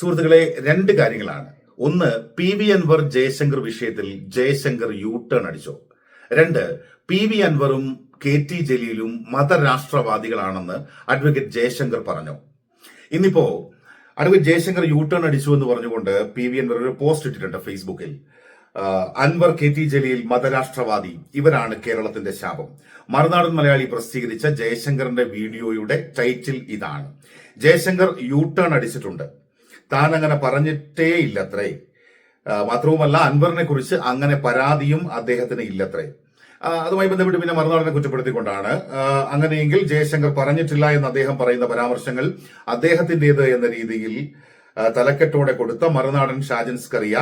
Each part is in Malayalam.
സുഹൃത്തുക്കളെ രണ്ട് കാര്യങ്ങളാണ്. ഒന്ന് പി വി അൻവർ ജയശങ്കർ വിഷയത്തിൽ ജയശങ്കർ യു ടേൺ അടിച്ചു. രണ്ട് പി വി അൻവറും കെ ടി ജലീലും മതരാഷ്ട്രവാദികളാണെന്ന് അഡ്വക്കേറ്റ് ജയശങ്കർ പറഞ്ഞു. ഇന്നിപ്പോ അഡ്വക്കേറ്റ് ജയശങ്കർ യു ടേൺ അടിച്ചു എന്ന് പറഞ്ഞുകൊണ്ട് പി വി അൻവർ ഒരു പോസ്റ്റ് ഇട്ടിട്ടുണ്ട് ഫേസ്ബുക്കിൽ. അൻവർ കെ ടി ജലീൽ മതരാഷ്ട്രവാദി ഇവരാണ് കേരളത്തിന്റെ ശാപം. മറുനാടൻ മലയാളി പ്രസിദ്ധീകരിച്ച ജയശങ്കറിന്റെ വീഡിയോയുടെ ടൈറ്റിൽ ഇതാണ്. ജയശങ്കർ യു ടേൺ അടിച്ചിട്ടുണ്ട്. താൻ അങ്ങനെ പറഞ്ഞിട്ടേ ഇല്ലത്രേ മാത്രവുമല്ല അൻവറിനെ കുറിച്ച് അങ്ങനെ പരാതിയും അദ്ദേഹത്തിന് ഇല്ലത്രേ. അതുമായി ബന്ധപ്പെട്ട് പിന്നെ മറുനാടിനെ കുറ്റപ്പെടുത്തിക്കൊണ്ടാണ്. അങ്ങനെയെങ്കിൽ ജയശങ്കർ പറഞ്ഞിട്ടില്ല എന്ന് അദ്ദേഹം പറയുന്ന പരാമർശങ്ങൾ അദ്ദേഹത്തിന്റേത് എന്ന രീതിയിൽ തലക്കെട്ടോടെ കൊടുത്ത മറുനാടൻ ഷാജൻ സ്കറിയ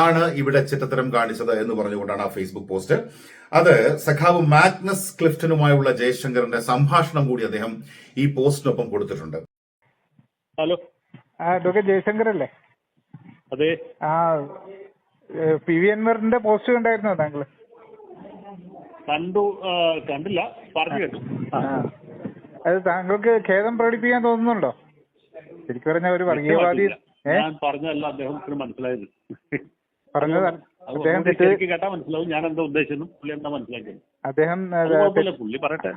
ആണ് ഇവിടെ ചിത്രത്തരം കാണിച്ചത് എന്ന് പറഞ്ഞുകൊണ്ടാണ് ആ ഫേസ്ബുക്ക് പോസ്റ്റ്. അത് സഖാവ് മാഗ്നസ് ക്ലിഫ്റ്റനുമായുള്ള ജയശങ്കറിന്റെ സംഭാഷണം കൂടി അദ്ദേഹം ഈ പോസ്റ്റിനൊപ്പം കൊടുത്തിട്ടുണ്ട്. ഹലോ. അഡ്വക്കേറ്റ് ജയശങ്കർ അല്ലേ അതെ. ആ പി വി അൻവറിന്റെ പോസ്റ്റ് കണ്ടായിരുന്നോ താങ്കൾ കണ്ടു കണ്ടില്ല. പറഞ്ഞു കേട്ടു. അത് താങ്കൾക്ക് ഖേദം പ്രകടിപ്പിക്കാൻ തോന്നുന്നുണ്ടോ? ശരിക്കും പറഞ്ഞ ഒരു വർഗീയവാദി ഞാൻ പറഞ്ഞതല്ല അദ്ദേഹത്തിന് മനസ്സിലായത്. പറഞ്ഞത് അദ്ദേഹം കേട്ടാ മനസ്സിലാവും. ഞാൻ എന്താ ഉദ്ദേശിച്ചെന്നും പുള്ളി എന്താ മനസ്സിലാക്കിയത്. അദ്ദേഹം പുള്ളി പറയട്ടെ.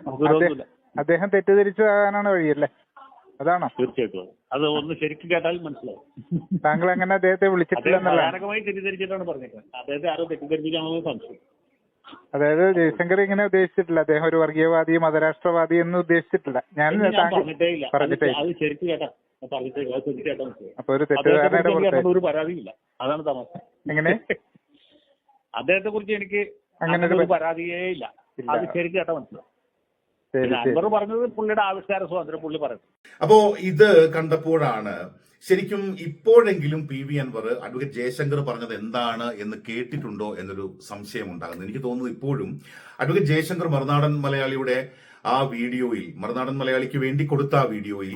അദ്ദേഹം തെറ്റിദ്ധരിച്ചതാകാനാണ് വഴിയല്ലേ? അതാണോ? തീർച്ചയായിട്ടും അത്. ഒന്ന് ശരിക്കും കേട്ടാൽ മനസ്സിലാവും. താങ്കൾ അങ്ങനെ അദ്ദേഹത്തെ വിളിച്ചിട്ടില്ല ഭയാനകമായി തെറ്റിദ്ധരിച്ചിട്ടാണ് പറഞ്ഞേക്കുന്നത്. അദ്ദേഹത്തെ ആരോ തെറ്റിദ്ധരിപ്പിക്കാനുള്ള സംശയം. അതായത് ജയശങ്കർ ഇങ്ങനെ ഉദ്ദേശിച്ചിട്ടില്ല. അദ്ദേഹം ഒരു വർഗീയവാദി മതരാഷ്ട്രവാദി എന്ന് ഉദ്ദേശിച്ചിട്ടില്ല. ഞാൻ പറഞ്ഞിട്ടേ അത് ശരിക്കും കേട്ടാ. അപ്പൊ ഒരു തെറ്റിദ്ധാരണയുടെ ഒരു പരാതിയില്ല. അതാണ് തമാശ. എങ്ങനെ? അദ്ദേഹത്തെ കുറിച്ച് എനിക്ക് അങ്ങനെ ഒരു പരാതിയേ ഇല്ല. അത് ശരിക്കും കേട്ടാ മനസ്സിലാവും പറഞ്ഞത് പുള്ളിയുടെ ആവിഷ്കാര സ്വാതന്ത്ര്യം പുള്ളി പറയുന്നത് അപ്പോ ഇത് കണ്ടപ്പോഴാണ് ശരിക്കും ഇപ്പോഴെങ്കിലും P V Anwar advocate Jayashankar പറഞ്ഞത് എന്താണ് എന്ന് കേട്ടിട്ടുണ്ടോ എന്നൊരു സംശയം ഉണ്ടാകുന്നു. എനിക്ക് തോന്നുന്നു ഇപ്പോഴും അഡ്വക്കേറ്റ് ജയശങ്കർ മറുനാടൻ മലയാളിയുടെ ആ വീഡിയോയിൽ മറുനാടൻ മലയാളിക്ക് വേണ്ടി കൊടുത്ത ആ വീഡിയോയിൽ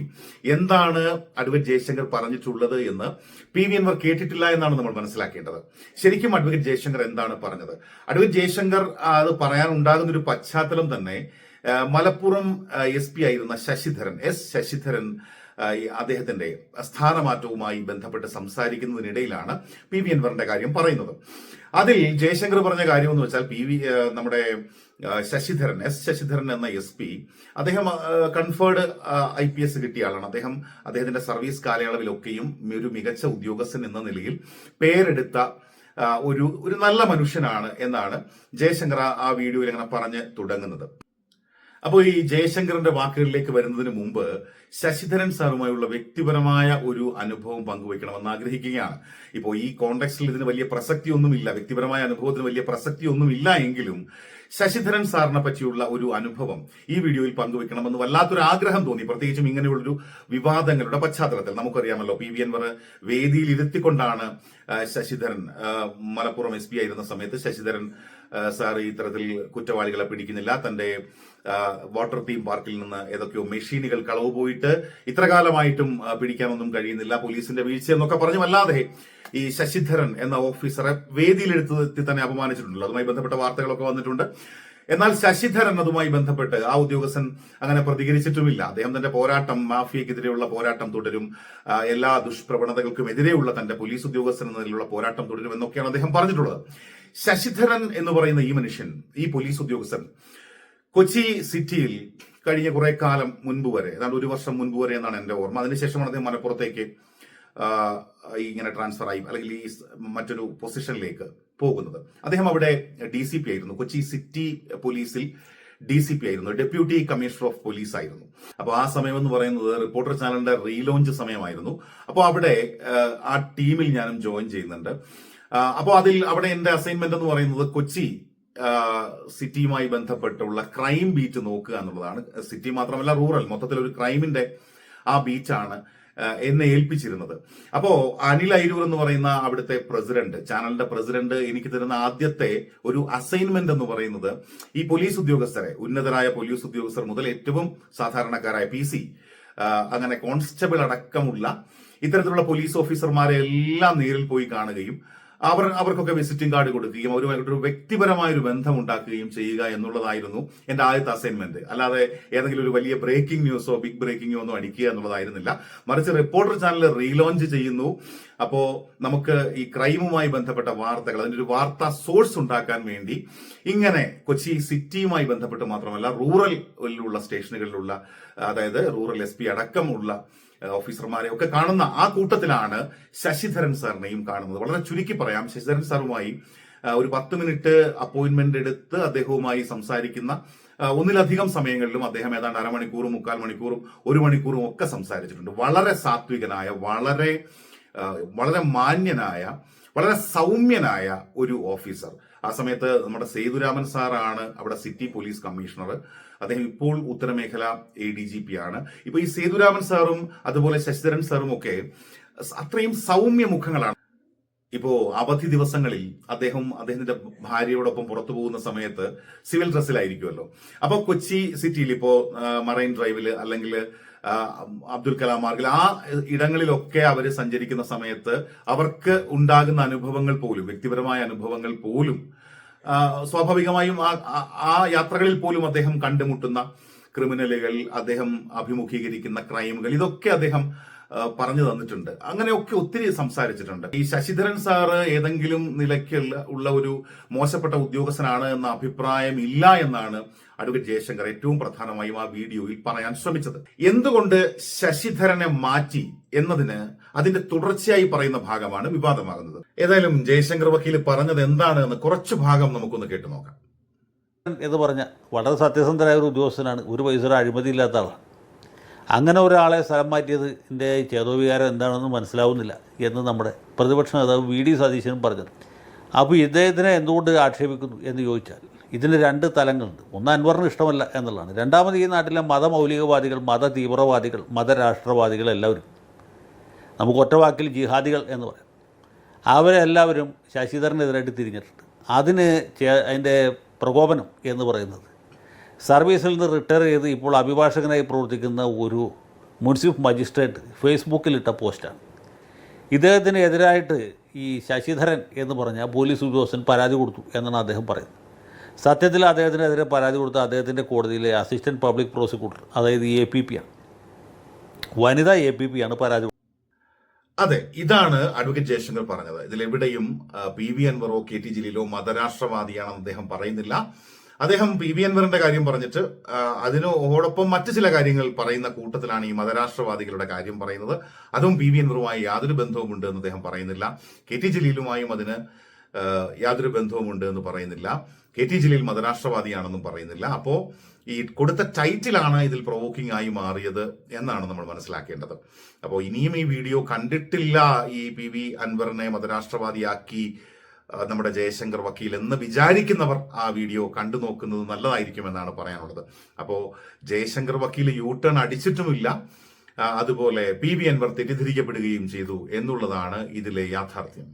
എന്താണ് അഡ്വക്കേറ്റ് ജയശങ്കർ പറഞ്ഞിട്ടുള്ളത് എന്ന് പി വി അൻവർ കേട്ടിട്ടില്ല എന്നാണ് നമ്മൾ മനസ്സിലാക്കേണ്ടത്. ശരിക്കും അഡ്വക്കേറ്റ് ജയശങ്കർ എന്താണ് പറഞ്ഞത്? അഡ്വക്കേറ്റ് ജയശങ്കർ അത് പറയാനുണ്ടാകുന്ന ഒരു പശ്ചാത്തലം തന്നെ മലപ്പുറം എസ് പി ആയിരുന്ന ശശിധരൻ എസ് ശശിധരൻ അദ്ദേഹത്തിന്റെ സ്ഥാനമാറ്റവുമായി ബന്ധപ്പെട്ട് സംസാരിക്കുന്നതിനിടയിലാണ് പി വി എൻവറിന്റെ കാര്യം പറയുന്നത്. അതിൽ ജയശങ്കർ പറഞ്ഞ കാര്യം എന്ന് വെച്ചാൽ പി വി നമ്മുടെ ശശിധരൻ എസ് ശശിധരൻ എന്ന എസ് പി അദ്ദേഹം കൺഫേർഡ് ഐ പി എസ് കിട്ടിയ ആളാണ്. അദ്ദേഹം അദ്ദേഹത്തിന്റെ സർവീസ് കാലയളവിലൊക്കെയും ഒരു മികച്ച ഉദ്യോഗസ്ഥൻ എന്ന നിലയിൽ പേരെടുത്ത ഒരു ഒരു നല്ല മനുഷ്യനാണ് എന്നാണ് ജയശങ്കർ ആ വീഡിയോയിൽ അങ്ങനെ പറഞ്ഞ് തുടങ്ങുന്നത്. അപ്പോൾ ഈ ജയശങ്കറിന്റെ വാക്കുകളിലേക്ക് വരുന്നതിന് മുമ്പ് ശശിധരൻ സാറുമായുള്ള വ്യക്തിപരമായ ഒരു അനുഭവം പങ്കുവയ്ക്കണമെന്ന് ആഗ്രഹിക്കുകയാണ്. ഇപ്പോൾ ഈ കോണ്ടക്സ്റ്റിൽ ഇതിന് വലിയ പ്രസക്തിയൊന്നുമില്ല വ്യക്തിപരമായ അനുഭവത്തിന് വലിയ പ്രസക്തിയൊന്നുമില്ല എങ്കിലും ശശിധരൻ സാറിനെ പറ്റിയുള്ള ഒരു അനുഭവം ഈ വീഡിയോയിൽ പങ്കുവെക്കണമെന്ന് വല്ലാത്തൊരു ആഗ്രഹം തോന്നി. പ്രത്യേകിച്ചും ഇങ്ങനെയുള്ളൊരു വിവാദങ്ങളുടെ പശ്ചാത്തലത്തിൽ. നമുക്കറിയാമല്ലോ പി വി എൻവർ വേദിയിൽ ഇരുത്തിക്കൊണ്ടാണ് ശശിധരൻ മലപ്പുറം എസ് പി ആയിരുന്ന സമയത്ത് ശശിധരൻ സാർ ഇത്തരത്തിൽ കുറ്റവാളികളെ പിടിക്കുന്നില്ല. തന്റെ വാട്ടർ തീം പാർക്കിൽ നിന്ന് ഏതൊക്കെയോ മെഷീനുകൾ കളവ് പോയിട്ട് ഇത്ര കാലമായിട്ടും പിടിക്കാനൊന്നും കഴിയുന്നില്ല. പോലീസിന്റെ വീഴ്ച എന്നൊക്കെ പറഞ്ഞു അല്ലാതെ ഈ ശശിധരൻ എന്ന ഓഫീസറെ വേദിയിലെടുത്ത് തന്നെ അപമാനിച്ചിട്ടുണ്ടല്ലോ. അതുമായി ബന്ധപ്പെട്ട വാർത്തകളൊക്കെ വന്നിട്ടുണ്ട്. എന്നാൽ ശശിധരൻ അതുമായി ബന്ധപ്പെട്ട് ആ ഉദ്യോഗസ്ഥൻ അങ്ങനെ പ്രതികരിച്ചിട്ടുമില്ല. അദ്ദേഹം തന്റെ പോരാട്ടം മാഫിയക്കെതിരെയുള്ള പോരാട്ടം തുടരും. എല്ലാ ദുഷ്പ്രവണതകൾക്കും എതിരെയുള്ള തന്റെ പോലീസ് ഉദ്യോഗസ്ഥൻ എന്ന നിലയിലുള്ള പോരാട്ടം തുടരും എന്നൊക്കെയാണ് അദ്ദേഹം പറഞ്ഞിട്ടുള്ളത്. ശശിധരൻ എന്ന് പറയുന്ന ഈ മനുഷ്യൻ ഈ പോലീസ് ഉദ്യോഗസ്ഥൻ കൊച്ചി സിറ്റിയിൽ കഴിഞ്ഞ കുറെ കാലം മുൻപ് വരെ ഏതാണ്ട് ഒരു വർഷം മുൻപ് വരെ എന്നാണ് എന്റെ ഓർമ്മ. അതിനുശേഷമാണ് അദ്ദേഹം മലപ്പുറത്തേക്ക് ഇങ്ങനെ ട്രാൻസ്ഫർ ആയി അല്ലെങ്കിൽ ഈ മറ്റൊരു പൊസിഷനിലേക്ക് പോകുന്നത്. അദ്ദേഹം അവിടെ ഡി സി പി ആയിരുന്നു. കൊച്ചി സിറ്റി പോലീസിൽ ഡി സി പി ആയിരുന്നു. ഡെപ്യൂട്ടി കമ്മീഷണർ ഓഫ് പോലീസ് ആയിരുന്നു. അപ്പോൾ ആ സമയം എന്ന് പറയുന്നത് റിപ്പോർട്ടർ ചാനലിന്റെ റീലോഞ്ച് സമയമായിരുന്നു. അപ്പോൾ അവിടെ ആ ടീമിൽ ഞാനും ജോയിൻ ചെയ്യുന്നുണ്ട്. അപ്പോൾ അതിൽ അവിടെ എന്റെ അസൈൻമെന്റ് എന്ന് പറയുന്നത് കൊച്ചി സിറ്റിയുമായി ബന്ധപ്പെട്ടുള്ള ക്രൈം ബീറ്റ് നോക്കുക എന്നുള്ളതാണ്. സിറ്റി മാത്രമല്ല റൂറൽ മൊത്തത്തിൽ ഒരു ക്രൈമിന്റെ ആ ബീച്ചാണ് എന്നെ ഏൽപ്പിച്ചിരുന്നത്. അപ്പോ അനിൽ അയിരൂർ എന്ന് പറയുന്ന അവിടുത്തെ പ്രസിഡന്റ് ചാനലിന്റെ പ്രസിഡന്റ് എനിക്ക് തരുന്ന ആദ്യത്തെ ഒരു അസൈൻമെന്റ് എന്ന് പറയുന്നത് ഈ പോലീസ് ഉദ്യോഗസ്ഥരെ ഉന്നതരായ പോലീസ് ഉദ്യോഗസ്ഥർ മുതൽ ഏറ്റവും സാധാരണക്കാരായ പി സി അങ്ങനെ കോൺസ്റ്റബിൾ അടക്കമുള്ള ഇത്തരത്തിലുള്ള പോലീസ് ഓഫീസർമാരെ എല്ലാം നേരിൽ പോയി കാണുകയും അവർ അവർക്കൊക്കെ വിസിറ്റിംഗ് കാർഡ് കൊടുക്കുകയും അവരുമായിട്ട് ഒരു വ്യക്തിപരമായ ഒരു ബന്ധം ഉണ്ടാക്കുകയും ചെയ്യുക എന്നുള്ളതായിരുന്നു എന്റെ ആദ്യത്തെ അസൈൻമെന്റ് അല്ലാതെ ഏതെങ്കിലും ഒരു വലിയ ബ്രേക്കിംഗ് ന്യൂസോ ബിഗ് ബ്രേക്കിംഗോ ഒന്നും അടിക്കുക എന്നുള്ളതായിരുന്നില്ല. മറിച്ച് റിപ്പോർട്ടർ ചാനൽ റീലോഞ്ച് ചെയ്യുന്നു. അപ്പോൾ നമുക്ക് ഈ ക്രൈമുമായി ബന്ധപ്പെട്ട വാർത്തകൾ അതിന്റെ ഒരു വാർത്താ സോഴ്സ് ഉണ്ടാക്കാൻ വേണ്ടി ഇങ്ങനെ കൊച്ചി സിറ്റിയുമായി ബന്ധപ്പെട്ട് മാത്രമല്ല റൂറലിലുള്ള സ്റ്റേഷനുകളിലുള്ള അതായത് റൂറൽ എസ് പി അടക്കമുള്ള ഓഫീസർമാരെ ഒക്കെ കാണുന്ന ആ കൂട്ടത്തിലാണ് ശശിധരൻ സാറിനെയും കാണുന്നത്. വളരെ ചുരുക്കി പറയാം. ശശിധരൻ സാറുമായി ഒരു പത്ത് മിനിറ്റ് അപ്പോയിന്റ്മെന്റ് എടുത്ത് അദ്ദേഹവുമായി സംസാരിക്കുന്ന ഒന്നിലധികം സമയങ്ങളിലും അദ്ദേഹം ഏതാണ്ട് അരമണിക്കൂറും മുക്കാൽ മണിക്കൂറും ഒരു മണിക്കൂറും ഒക്കെ സംസാരിച്ചിട്ടുണ്ട്. വളരെ സാത്വികനായ വളരെ വളരെ മാന്യനായ വളരെ സൗമ്യനായ ഒരു ഓഫീസർ. ആ സമയത്ത് നമ്മുടെ സേതുരാമൻ സാറാണ് അവിടെ സിറ്റി പോലീസ് കമ്മീഷണർ. അദ്ദേഹം ഇപ്പോൾ ഉത്തരമേഖല എ ഡി ജി പി ആണ്. ഇപ്പൊ ഈ സേതുരാമൻ സാറും അതുപോലെ ശശിധരൻ സാറും ഒക്കെ അത്രയും സൗമ്യ മുഖങ്ങളാണ് ഇപ്പോ അവധി ദിവസങ്ങളിൽ അദ്ദേഹം അദ്ദേഹത്തിന്റെ ഭാര്യയോടൊപ്പം പുറത്തു പോകുന്ന സമയത്ത് സിവിൽ ഡ്രസ്സിലായിരിക്കുമല്ലോ. അപ്പൊ കൊച്ചി സിറ്റിയിൽ ഇപ്പോ മറൈൻ ഡ്രൈവിൽ അല്ലെങ്കിൽ അബ്ദുൽ കലാം മാർഗിൽ ആ ഇടങ്ങളിലൊക്കെ അവർ സഞ്ചരിക്കുന്ന സമയത്ത് അവർക്ക് ഉണ്ടാകുന്ന അനുഭവങ്ങൾ പോലും വ്യക്തിപരമായ അനുഭവങ്ങൾ പോലും സ്വാഭാവികമായും ആ ആ- യാത്രകളിൽ പോലും അദ്ദേഹം കണ്ടുമുട്ടുന്ന ക്രിമിനലുകൾ അദ്ദേഹം അഭിമുഖീകരിക്കുന്ന ക്രൈമുകൾ ഇതൊക്കെ അദ്ദേഹം പറഞ്ഞു തന്നിട്ടുണ്ട്. അങ്ങനെയൊക്കെ ഒത്തിരി സംസാരിച്ചിട്ടുണ്ട്. ഈ ശശിധരൻ സാറ് ഏതെങ്കിലും നിലയ്ക്കുള്ള ഉള്ള ഒരു മോശപ്പെട്ട ഉദ്യോഗസ്ഥനാണ് എന്ന അഭിപ്രായം ഇല്ല എന്നാണ് അഡ്വക്കേറ്റ് ജയശങ്കർ ഏറ്റവും പ്രധാനമായും ആ വീഡിയോയിൽ പറയാൻ ശ്രമിച്ചത്. എന്തുകൊണ്ട് ശശിധരനെ മാറ്റി എന്നതിന് അതിന്റെ തുടർച്ചയായി പറയുന്ന ഭാഗമാണ് വിവാദമാകുന്നത്. ഏതായാലും ജയശങ്കർ വക്കീൽ പറഞ്ഞത് എന്താണ് എന്ന് കുറച്ച് ഭാഗം നമുക്കൊന്ന് കേട്ടു നോക്കാം. എന്ന് പറഞ്ഞ വളരെ സത്യസന്ധനായ ഒരു ഉദ്യോഗസ്ഥനാണ്. ഒരു പൈസ പൈസയുടെ അഴിമതിയില്ലാത്ത ആളാണ് അങ്ങനെ ഒരാളെ സ്ഥലം മാറ്റിയത് എന്റെ ചേതോവികാരം എന്താണെന്ന് മനസ്സിലാവുന്നില്ല എന്ന് നമ്മുടെ പ്രതിപക്ഷ നേതാവ് വി ഡി സതീശനും പറഞ്ഞത്. അപ്പോൾ ഇദ്ദേഹത്തിനെ എന്തുകൊണ്ട് ആക്ഷേപിക്കുന്നു എന്ന് ചോദിച്ചാൽ ഇതിന് രണ്ട് തലങ്ങളുണ്ട്. ഒന്ന് അൻവറിന് ഇഷ്ടമല്ല എന്നുള്ളതാണ്. രണ്ടാമത് ഈ നാട്ടിലെ മതമൗലികവാദികൾ മത തീവ്രവാദികൾ മതരാഷ്ട്രവാദികൾ എല്ലാവരും നമുക്ക് ഒറ്റവാക്കിൽ ജിഹാദികൾ എന്ന് പറയാം. അവരെല്ലാവരും ശശിധരനെതിരായിട്ട് തിരിഞ്ഞിട്ടുണ്ട്. അതിന് അതിന്റെ പ്രകോപനം എന്ന് പറയുന്നത് സർവീസിൽ നിന്ന് റിട്ടയർ ചെയ്ത് ഇപ്പോൾ അഭിഭാഷകനായി പ്രവർത്തിക്കുന്ന ഒരു മുനിസിപ്പൽ മജിസ്ട്രേറ്റ് ഫേസ്ബുക്കിലിട്ട പോസ്റ്റാണ്. ഇദ്ദേഹത്തിന് എതിരായിട്ട് ഈ ശശിധരൻ എന്ന് പറഞ്ഞ പോലീസ് ഉദ്യോഗസ്ഥൻ പരാതി കൊടുത്തു എന്നാണ് അദ്ദേഹം പറയുന്നത്. സത്യത്തിൽ അദ്ദേഹത്തിനെതിരെ പരാതി കൊടുത്ത അദ്ദേഹത്തിന്റെ കോടതിയിലെ അസിസ്റ്റന്റ് പബ്ലിക് പ്രോസിക്യൂട്ടർ അതായത് എ പി പി ആണ്. വനിതാ എ പി പി ആണ് പരാതി അതെ ഇതാണ് അഡ്വക്കേറ്റ് ജയശങ്കർ പറഞ്ഞത്. ഇതിൽ എവിടെയും പി വി അൻവറോ കെ ടി ജലീലോ മതരാഷ്ട്രവാദിയാണെന്ന് അദ്ദേഹം പറയുന്നില്ല. അദ്ദേഹം പി വി അൻവറിന്റെ കാര്യം പറഞ്ഞിട്ട് അതിനോടൊപ്പം മറ്റു ചില കാര്യങ്ങൾ പറയുന്ന കൂട്ടത്തിലാണ് ഈ മതരാഷ്ട്രവാദികളുടെ കാര്യം പറയുന്നത്. അതും പി വി അൻവറുമായി യാതൊരു ബന്ധവുമുണ്ട് എന്ന് അദ്ദേഹം പറയുന്നില്ല. കെ ടി ജലീലുമായും അതിന് യാതൊരു ബന്ധവുമുണ്ട് എന്ന് പറയുന്നില്ല. കെ ടി ജലീൽ മതരാഷ്ട്രവാദിയാണെന്നും പറയുന്നില്ല. അപ്പോ ഈ കൊടുത്ത ടൈറ്റിലാണ് ഇതിൽ പ്രൊവോക്കിംഗ് ആയി മാറിയത് എന്നാണ് നമ്മൾ മനസ്സിലാക്കേണ്ടത്. അപ്പോൾ ഇനിയും ഈ വീഡിയോ കണ്ടിട്ടില്ല ഈ പി വി അൻവറിനെ മതരാഷ്ട്രവാദിയാക്കി നമ്മുടെ ജയശങ്കർ വക്കീൽ എന്ന് വിചാരിക്കുന്നവർ ആ വീഡിയോ കണ്ടു നോക്കുന്നത് നല്ലതായിരിക്കുമെന്നാണ് പറയാനുള്ളത്. അപ്പോൾ ജയശങ്കർ വക്കീൽ യൂ ടേൺ അടിച്ചിട്ടുമില്ല. അതുപോലെ പി വി അൻവർ തെറ്റിദ്ധരിക്കപ്പെടുകയും ചെയ്തു എന്നുള്ളതാണ് ഇതിലെ യാഥാർത്ഥ്യം.